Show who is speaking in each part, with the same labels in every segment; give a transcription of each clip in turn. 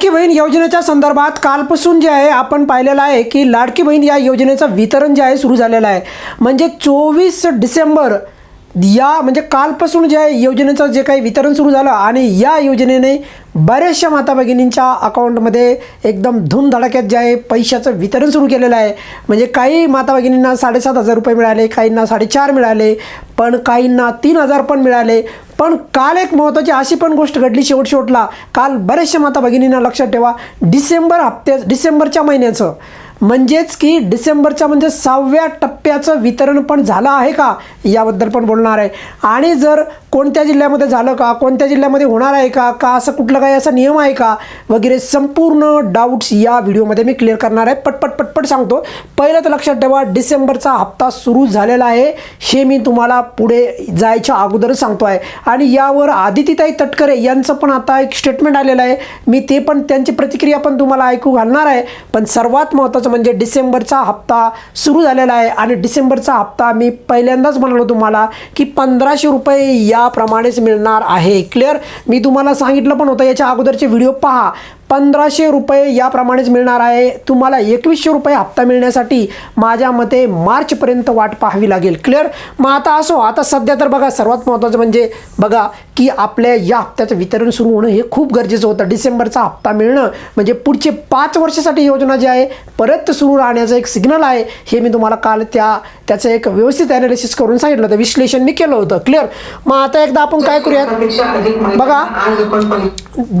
Speaker 1: लाडकी बहीण योजनेच्या संदर्भात कालपासून जे आहे आपण पाहिलेलं आहे की लाडकी बहीण या योजनेचं वितरण जे आहे सुरू झालेलं आहे. म्हणजे चोवीस डिसेंबर या म्हणजे कालपासून जे आहे योजनेचं जे काही वितरण सुरू झालं आणि या योजनेने बऱ्याचशा माता भगिनींच्या अकाउंटमध्ये एकदम धूमधडाक्यात जे आहे पैशाचं वितरण सुरू केलेलं आहे. म्हणजे काही माता भगिनींना साडेसात हजार रुपये मिळाले काहींना साडेचार मिळाले पण काहींना तीन हजार पण मिळाले. पण काल एक महत्त्वाची अशी पण गोष्ट घडली शेवट शेवटला. काल बऱ्याचशा माता भगिनींना लक्षात ठेवा डिसेंबर हप्त्या डिसेंबरच्या महिन्याचं म्हणजेच की डिसेंबरच्या म्हणजे सहाव्या टप्प्याचं वितरण पण झालं आहे का? याबद्दल पण बोलणार आहे. आणि जर कोणत्या जिल्ह्यामध्ये झालं का? कोणत्या जिल्ह्यामध्ये होणार आहे का? का असं कुठलं काही असा नियम आहे का? वगैरे संपूर्ण डाऊट्स या व्हिडिओमध्ये मी क्लिअर करणार आहे. पटपट पटपट सांगतो. पहिलं तर लक्षात ठेवा डिसेंबरचा हप्ता सुरू झालेला आहे. हे मी तुम्हाला पुढे जायच्या अगोदरच सांगतो आहे. आणि यावर आदितीताई तटकरे यांचं पण आता एक स्टेटमेंट आलेलं आहे. मी ते पण त्यांची प्रतिक्रिया पण तुम्हाला ऐकू घालणार आहे. पण सर्वात महत्त्वाचं म्हणजे डिसेंबरचा हप्ता सुरू झालेला आहे. आणि डिसेंबरचा हप्ता मी पहिल्यांदाच म्हणालो तुम्हाला की पंधराशे रुपये या याप्रमाणेच मिळणार आहे. क्लिअर मी तुम्हाला सांगितलं पण होतं याच्या अगोदरचे व्हिडिओ पहा. पंधराशे रुपये याप्रमाणेच मिळणार आहे. तुम्हाला एकवीसशे रुपये हप्ता मिळण्यासाठी माझ्या मते मार्चपर्यंत वाट पाहावी लागेल. क्लिअर मग आता असो आता सध्या तर बघा सर्वात महत्त्वाचं म्हणजे बघा की आपल्या या हप्त्याचं वितरण सुरू होणं हे खूप गरजेचं होतं. डिसेंबरचा हप्ता मिळणं म्हणजे पुढचे पाच वर्षासाठी योजना जी आहे परत सुरू राहण्याचं एक सिग्नल आहे. हे मी तुम्हाला काल त्या त्याचं एक व्यवस्थित ॲनालिसिस करून सांगितलं होतं. विश्लेषण मी केलं होतं. क्लिअर मग आता एकदा आपण काय करूयात? बघा.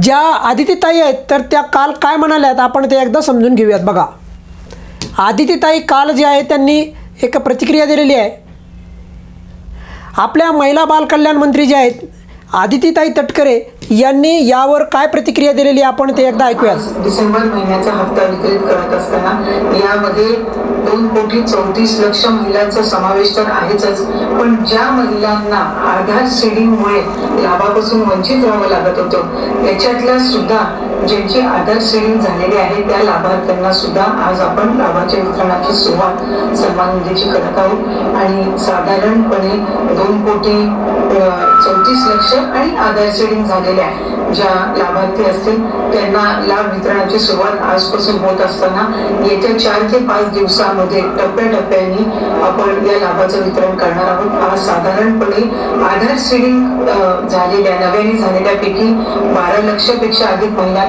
Speaker 1: ज्या आदितीताई आहेत तर त्या काल काय म्हणाल्यात आपण ते एकदा समजून घेऊयात बघा. आदितीताई काल जे आहे त्यांनी एक प्रतिक्रिया दिलेली आहे. आपल्या महिला बालकल्याण मंत्री जे आहेत आदितीताई तटकरे यांनी यावर काय प्रतिक्रिया दिलेली आपण ते एकदा ऐकूयात.
Speaker 2: डिसेंबर महिन्याचा हप्ता वितरित करत असताना यामध्ये दोन कोटी चौतीस लक्ष महिलांचा समावेश तर आहेच पण ज्या महिलांना आधार सीडिंगमुळे लाभापासून वंचित राहावं लागत होतं त्याच्यातल्या सुद्धा ज्यांची आधार सीडिंग झालेली आहे त्या लाभार्थ्यांना सुद्धा आज आपण लाभाच्या वितरणाची सुरुवात सन्मान निधीची करत आहोत. आणि साधारणपणे दोन कोटी चौतीस लक्ष आणि आधार झालेल्या ज्या लाभार्थी असतील त्यांना लाभ वितरणाची सुरुवात आजपासून होत असताना येत्या चार ते पाच दिवसामध्ये टप्प्याटप्प्याने आपण या लाभाचं वितरण करणार आहोत. आज साधारणपणे आधार सीडिंग झालेल्या नव्याने झालेल्यापैकी बारा लक्षपेक्षा अधिक महिला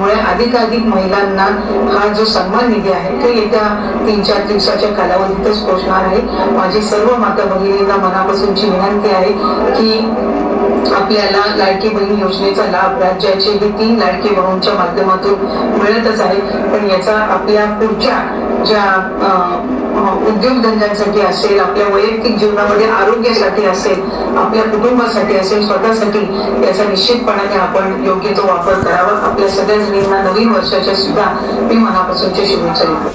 Speaker 2: त्यामुळे अधिकाधिक महिलांना हा जो सन्मान निधी आहे तो येत्या तीन चार दिवसाच्या कालावधीतच पोहोचणार आहे. माझी सर्व माता भगिनींना मनापासूनची विनंती आहे की आपल्याला लाडकी बहीण योजनेचा लाभ राज्याचे हे तीन लाडकी बहूंच्या माध्यमातून मिळतच आहे. पण याचा आपल्या पुढच्या ज्या अं, उद्योगधंद्यांसाठी असेल आपल्या वैयक्तिक जीवनामध्ये आरोग्यासाठी असेल आपल्या कुटुंबासाठी असेल स्वतःसाठी याचा निश्चितपणाने आपण योग्य तो वापर करावा. आपल्या सगळ्या जणींना नवीन वर्षाच्या सुद्धा मी मनापासूनच्या शुभेच्छा देतो.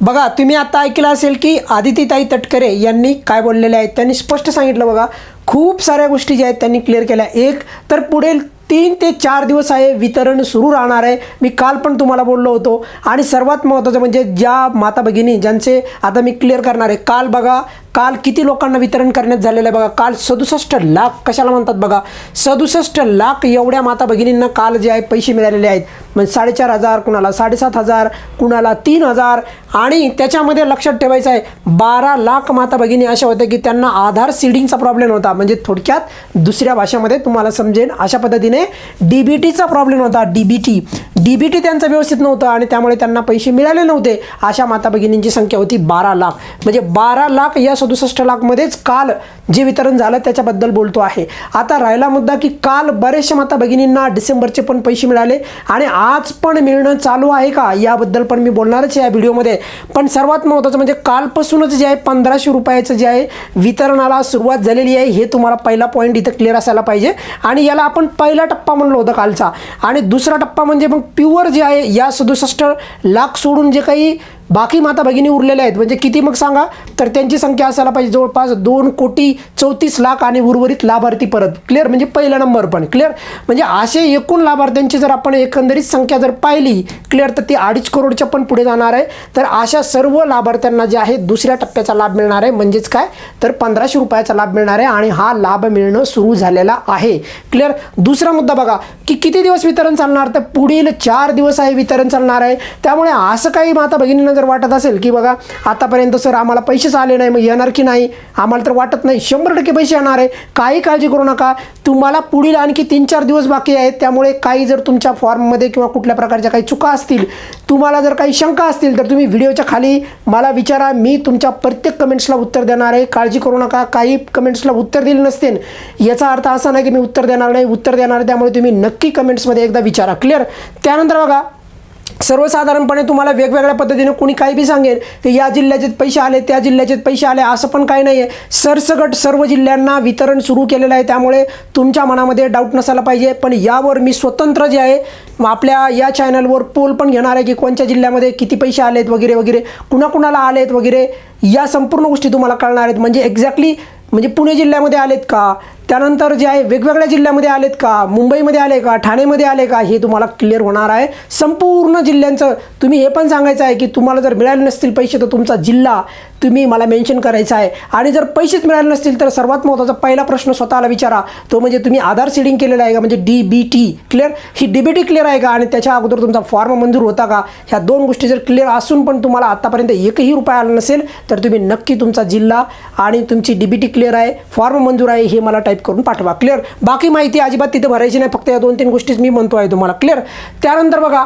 Speaker 1: बघा तुम्ही आता ऐकलं असेल की आदितीताई तटकरे यांनी काय बोललेले आहेत? त्यांनी स्पष्ट सांगितलं बघा खूप साऱ्या गोष्टी ज्या आहेत त्यांनी क्लिअर केल्या. एक तर पुढे तीन ते चार दिवस आहे वितरण सुरू राहणार आहे. मी काल पण तुम्हाला बोललो होतो. आणि सर्वात महत्त्वाचं म्हणजे ज्या माता भगिनी ज्यांचे आता मी क्लिअर करणार आहे. काल बघा काल किती लोकांना वितरण करण्यात झालेलं आहे बघा? काल सदुसष्ट लाख कशाला म्हणतात बघा? सदुसष्ट लाख एवढ्या माता भगिनींना काल जे आहे पैसे मिळालेले आहेत. म्हणजे साडेचार हजार कुणाला साडेसात हजार कुणाला तीन हजार. आणि त्याच्यामध्ये लक्षात ठेवायचं आहे बारा लाख माता भगिनी अशा होत्या की त्यांना आधार सीडिंगचा प्रॉब्लेम होता. म्हणजे थोडक्यात दुसऱ्या भाषेमध्ये तुम्हाला समजेल अशा पद्धतीने डी बी टीचा प्रॉब्लेम होता D B T D B T त्यांचं व्यवस्थित नव्हतं आणि त्यामुळे त्यांना पैसे मिळाले नव्हते. अशा माता भगिनींची संख्या होती बारा लाख. म्हणजे बारा लाख या सदुसष्ट लाखमध्येच काल जे वितरण झालं त्याच्याबद्दल बोलतो आहे. आता राहिला मुद्दा की काल बरेचशा माता भगिनींना डिसेंबरचे पण पैसे मिळाले आणि आज पण मिळणं चालू आहे का? याबद्दल पण मी बोलणारच या व्हिडिओमध्ये. पण सर्वात महत्त्वाचं म्हणजे कालपासूनच जे आहे पंधराशे रुपयाचं जे आहे वितरणाला सुरुवात झालेली आहे हे तुम्हाला पहिला पॉईंट इथं क्लिअर असायला पाहिजे. आणि याला आपण पहिला टप्पा म्हणलो होतं कालचा. आणि दुसरा टप्पा म्हणजे मग प्युअर जे आहे या सदुसष्ट लाख सोडून जे काही बाकी माता भगिनी उरलेल्या आहेत. म्हणजे किती मग सांगा? तर त्यांची संख्या असायला पाहिजे. जवळपास दोन कोटी चौतीस लाख आणि उर्वरित लाभार्थी परत. क्लिअर म्हणजे पहिला नंबर पण. क्लिअर म्हणजे असे एकूण लाभार्थ्यांची जर आपण एकंदरीत संख्या जर पाहिली क्लिअर तर ती अडीच करोडच्या पण पुढे जाणार आहे. तर अशा सर्व लाभार्थ्यांना जे आहे दुसऱ्या टप्प्याचा लाभ मिळणार आहे. म्हणजेच काय? तर पंधराशे रुपयाचा लाभ मिळणार आहे आणि हा लाभ मिळणं सुरू झालेला आहे. क्लिअर दुसरा मुद्दा बघा की किती दिवस वितरण चालणार? तर पुढील चार दिवस आहे वितरण चालणार आहे. त्यामुळे असं काही माता भगिनीनं जर वाटत असेल की बघा आतापर्यंत सर आम्हाला पैसेच आले नाही मग येणार की नाही? आम्हाला तर वाटत नाही. शंभर टक्के पैसे येणार आहे. काही काळजी करू नका. तुम्हाला पुढील आणखी तीन चार दिवस बाकी आहेत. त्यामुळे काही जर तुमच्या फॉर्ममध्ये किंवा कुठल्या प्रकारच्या काही चुका असतील तुम्हाला जर काही शंका असतील तर तुम्ही व्हिडिओच्या खाली मला विचारा. मी तुमच्या प्रत्येक कमेंट्सला उत्तर देणार आहे. काळजी करू नका. काही कमेंट्सला उत्तर दिले नसतील याचा अर्थ असा नाही की मी उत्तर देणार नाही उत्तर देणार आहे. त्यामुळे तुम्ही नक्की कमेंट्समध्ये एकदा विचारा. क्लिअर? त्यानंतर बघा सर्वसाधारणपणे तुम्हाला वेगवेगळ्या पद्धतीने कोणी काही बी सांगेल की या जिल्ह्याचे पैसे आले त्या जिल्ह्याचे पैसे आले असं पण काही नाही आहे सरसकट सर्व जिल्ह्यांना वितरण सुरू केलेलं आहे. त्यामुळे तुमच्या मनामध्ये डाऊट नसायला पाहिजे. पण यावर मी स्वतंत्र जे आहे आपल्या या चॅनलवर पोल पण घेणार आहे की कोणत्या जिल्ह्यामध्ये किती पैसे आलेत वगैरे वगैरे कुणाकुणाला आलेत वगैरे या संपूर्ण गोष्टी तुम्हाला कळणार आहेत. म्हणजे एक्झॅक्टली म्हणजे पुणे जिल्ह्यामध्ये आलेत का? त्यानंतर जे आहे वेगवेगळ्या जिल्ह्यामध्ये आलेत का? मुंबईमध्ये आले का? ठाणेमध्ये आले का? हे तुम्हाला क्लिअर होणार आहे. संपूर्ण जिल्ह्यांचं तुम्ही हे पण सांगायचं आहे की तुम्हाला जर मिळाले नसतील पैसे तर तुमचा जिल्हा तुम्ही मला मेन्शन करायचा आहे. आणि जर पैसेच मिळाले नसतील तर सर्वात महत्त्वाचा पहिला प्रश्न स्वतःला विचारा. तो म्हणजे तुम्ही आधार सीडिंग केलेला आहे का? म्हणजे डी बी टी क्लिअर ही डी बी टी क्लिअर आहे का? आणि त्याच्या अगोदर तुमचा फॉर्म मंजूर होता का? ह्या दोन गोष्टी जर क्लिअर असून पण तुम्हाला आत्तापर्यंत एकही रुपया आला नसेल तर तुम्ही नक्की तुमचा जिल्हा आणि तुमची डी बी टी क्लिअर आहे. फॉर्म मंजूर आहे हे मला टाईप करून पाठवा. क्लिअर बाकी माहिती अजिबात तिथे भरायची नाही. फक्त या दोन तीन गोष्टीच मी म्हणतो आहे तुम्हाला. क्लिअर त्यानंतर बघा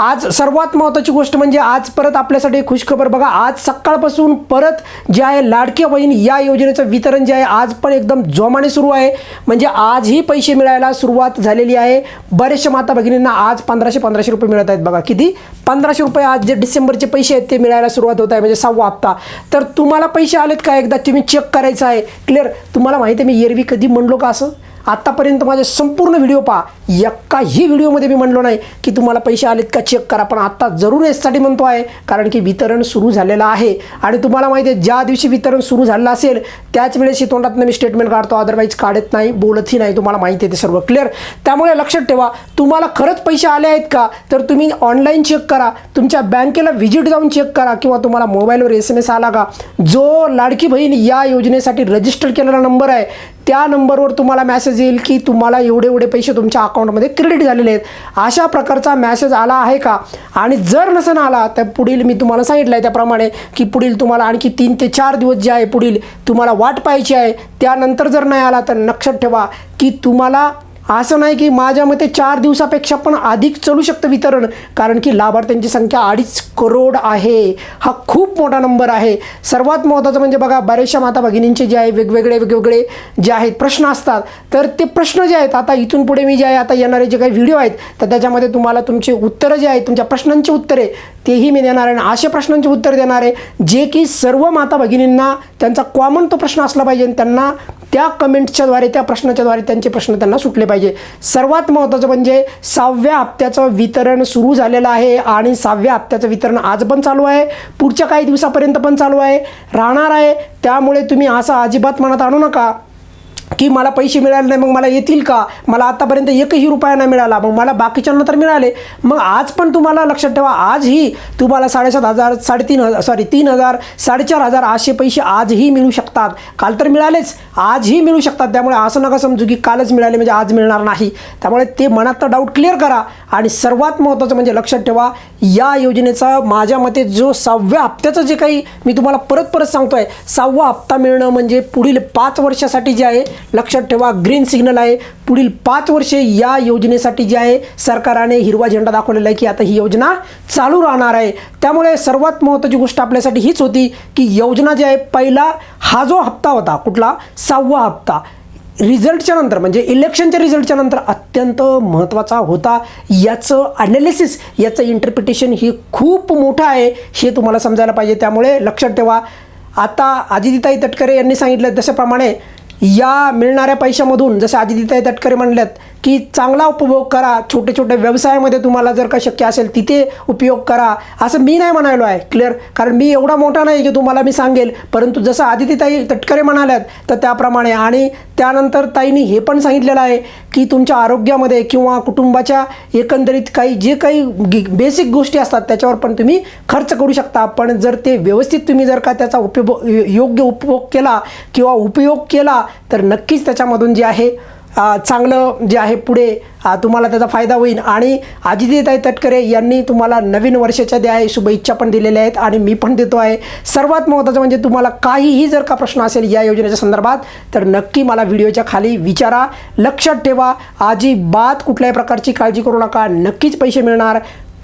Speaker 1: आज सर्वात महत्त्वाची गोष्ट म्हणजे आज परत आपल्यासाठी एक खुशखबर बघा आज सकाळपासून परत जे आहे लाडक्या बहीण या योजनेचं वितरण जे आहे आज पण एकदम जोमाने सुरू आहे. म्हणजे आजही पैसे मिळायला सुरुवात झालेली आहे. बरेचशा माता भगिनींना आज पंधराशे पंधराशे रुपये मिळत आहेत बघा. किती? पंधराशे रुपये आज जे डिसेंबरचे पैसे आहेत ते मिळायला सुरुवात होत आहे म्हणजे सहावा हप्ता. तर तुम्हाला पैसे आलेत का? एकदा तुम्ही चेक करायचं आहे. क्लिअर तुम्हाला माहिती आहे मी एरवी कधी म्हणलो का असं? आत्तापर्यंत माझे संपूर्ण व्हिडिओ पहा. एकाही व्हिडिओमध्ये मी म्हणलो नाही की तुम्हाला पैसे आलेत का चेक करा पण आत्ता जरूर यासाठी म्हणतो आहे कारण की वितरण सुरू झालेलं आहे. आणि तुम्हाला माहिती आहे ज्या दिवशी वितरण सुरू झालं असेल त्याच वेळेस तोंडातनं मी स्टेटमेंट काढतो अदरवाईज काढत नाही बोलतही नाही तुम्हाला माहिती आहे ते सर्व क्लिअर त्यामुळे लक्षात ठेवा तुम्हाला खरंच पैसे आले आहेत का? तर तुम्ही ऑनलाईन चेक करा तुमच्या बँकेला व्हिजिट जाऊन चेक करा किंवा तुम्हाला मोबाईलवर एस एम एस आला का? जो लाडकी बहीण या योजनेसाठी रजिस्टर केलेला नंबर आहे त्या नंबरवर तुम्हाला मॅसेज येईल की तुम्हाला एवढे एवढे पैसे तुमच्या अकाउंटमध्ये क्रेडिट झालेले आहेत. अशा प्रकारचा मॅसेज आला आहे का? आणि जर नसेल आला तर पुढील मी तुम्हाला सांगितलं आहे त्याप्रमाणे की पुढील तुम्हाला आणखी तीन ते चार दिवस जे आहे पुढील तुम्हाला वाट पाहायची आहे. त्यानंतर जर नाही आला तर लक्षात ठेवा की तुम्हाला असं नाही की माझ्या मते चार दिवसापेक्षा पण अधिक चलू शकतं वितरण कारण की लाभार्थ्यांची संख्या अडीच करोड आहे. हा खूप मोठा नंबर आहे. सर्वात महत्त्वाचं म्हणजे बघा बऱ्याचशा माता भगिनींचे जे आहे वेगवेगळे वेगवेगळे जे आहेत प्रश्न असतात. तर ते प्रश्न जे आहेत आता इथून पुढे मी जे आहे आता येणारे जे काही व्हिडिओ आहेत तर त्याच्यामध्ये तुम्हाला तुमचे उत्तरं जे आहेत तुमच्या प्रश्नांची उत्तरे तेही मी देणार आहे. आणि अशा प्रश्नांची उत्तर देणार आहे जे की सर्व माता भगिनींना त्यांचा कॉमन तो प्रश्न असला पाहिजे आणि त्यांना त्या कमेंट्सच्याद्वारे त्या प्रश्नाच्याद्वारे त्यांचे प्रश्न त्यांना सुटले पाहिजे. सर्वात महत्त्वाचं म्हणजे सहाव्या हप्त्याचं वितरण सुरू झालेलं आहे आणि सहाव्या हप्त्याचं वितरण आज पण चालू आहे. पुढच्या काही दिवसापर्यंत पण चालू आहे. राहणार आहे. त्यामुळे तुम्ही असं अजिबात मनात आणू नका. की मला पैसे मिळाले नाही मग मला येतील का? मला आतापर्यंत एकही रुपया नाही मिळाला. मग मला बाकीच्यांना तर मिळाले. मग आज पण तुम्हाला लक्षात ठेवा आजही तुम्हाला साडेसात हजार साडेतीन हजार सॉरी तीन हजार साडेचार हजार असे पैसे आजही मिळू शकतात. काल तर मिळालेच आजही मिळू शकतात. त्यामुळे असं नका समजू की कालच मिळाले म्हणजे आज मिळणार नाही. त्यामुळे ते मनात डाऊट क्लिअर करा आणि सर्वात महत्त्वाचं म्हणजे लक्षात ठेवा या योजनेचा माझ्या मते जो सहाव्या हप्त्याचं जे काही मी तुम्हाला परत परत सांगतो आहे सहावा हप्ता मिळणं म्हणजे पुढील पाच वर्षासाठी जे आहे लक्षात ठेवा ग्रीन सिग्नल आहे. पुढील पाच वर्षे या योजनेसाठी जे आहे सरकारने हिरवा झेंडा दाखवलेला आहे की आता ही योजना चालू राहणार आहे. त्यामुळे सर्वात महत्त्वाची गोष्ट आपल्यासाठी हीच होती की योजना जी आहे पहिला हा जो हप्ता होता कुठला? सहावा हप्ता. रिझल्टच्या नंतर म्हणजे इलेक्शनच्या रिझल्टच्या नंतर अत्यंत महत्त्वाचा होता. याचं ॲनालिसिस याचं इंटरप्रिटेशन हे खूप मोठं आहे हे तुम्हाला समजायला पाहिजे. त्यामुळे लक्षात ठेवा. आता आदितीताई तटकरे यांनी सांगितलं तशाप्रमाणे या मिळणाऱ्या पैशामधून जसं आदितीताई तटकरे म्हणल्यात की चांगला उपभोग करा छोटे छोटे व्यवसायामध्ये तुम्हाला जर का शक्य असेल तिथे उपयोग करा असं मी नाही म्हणायलो आहे क्लिअर कारण मी एवढा मोठा नाही की तुम्हाला मी सांगेल परंतु जसं आदितीताई तटकरे म्हणाल्यात तर त्याप्रमाणे आणि त्यानंतर ताईंनी हे पण सांगितलेलं आहे की तुमच्या आरोग्यामध्ये किंवा कुटुंबाच्या एकंदरीत काही जे काही बेसिक गोष्टी असतात त्याच्यावर पण तुम्ही खर्च करू शकता. पण जर ते व्यवस्थित तुम्ही जर का त्याचा उपयोग योग्य उपभोग केला किंवा उपयोग केला तर नक्कीच त्याच्यामधून जे आहे चांगलं जे आहे पुढे तुम्हाला त्याचा फायदा होईल. आणि अजितताई तटकरे यांनी तुम्हाला नवीन वर्षाच्या द्या आहे शुभेच्छा पण दिलेल्या आहेत आणि मी पण देतो आहे. सर्वात महत्त्वाचं म्हणजे तुम्हाला काहीही जर का प्रश्न असेल या योजनेच्या संदर्भात तर नक्की मला व्हिडिओच्या खाली विचारा. लक्षात ठेवा अजिबात कुठल्याही प्रकारची काळजी करू नका. नक्कीच पैसे मिळणार.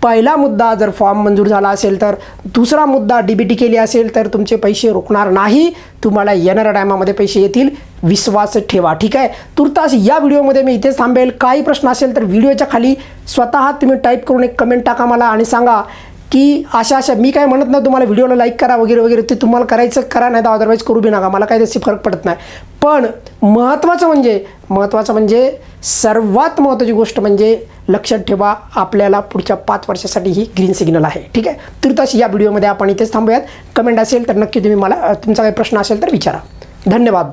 Speaker 1: पहिला मुद्दा जर फॉर्म मंजूर झाला असेल तर दुसरा मुद्दा डी बी टी केली असेल तर तुमचे पैसे रोखणार नाही. तुम्हाला येणाऱ्या टायमामध्ये पैसे येतील. विश्वास ठेवा ठीक आहे? तुर्तास या व्हिडिओमध्ये मी इथेच थांबेल. काही प्रश्न असेल तर व्हिडिओच्या खाली स्वतः तुम्ही टाईप करून एक कमेंट टाका मला आणि सांगा की अशा अशा मी काय म्हणत नाही तुम्हाला व्हिडिओला लाईक करा वगैरे वगैरे ते तुम्हाला करायचं करा नाही तर अदरवाईज करू बी नका. मला काही त्याची फरक पडत नाही. पण महत्त्वाचं म्हणजे महत्त्वाचं म्हणजे सर्वात महत्त्वाची गोष्ट म्हणजे लक्षात ठेवा आपल्याला पुढच्या पाच वर्षासाठी ही ग्रीन सिग्नल आहे. ठीक आहे? तुर्तास या व्हिडिओमध्ये आपण इथेच थांबूयात. कमेंट असेल तर नक्की तुम्ही मला तुमचा काही प्रश्न असेल तर विचारा. धन्यवाद.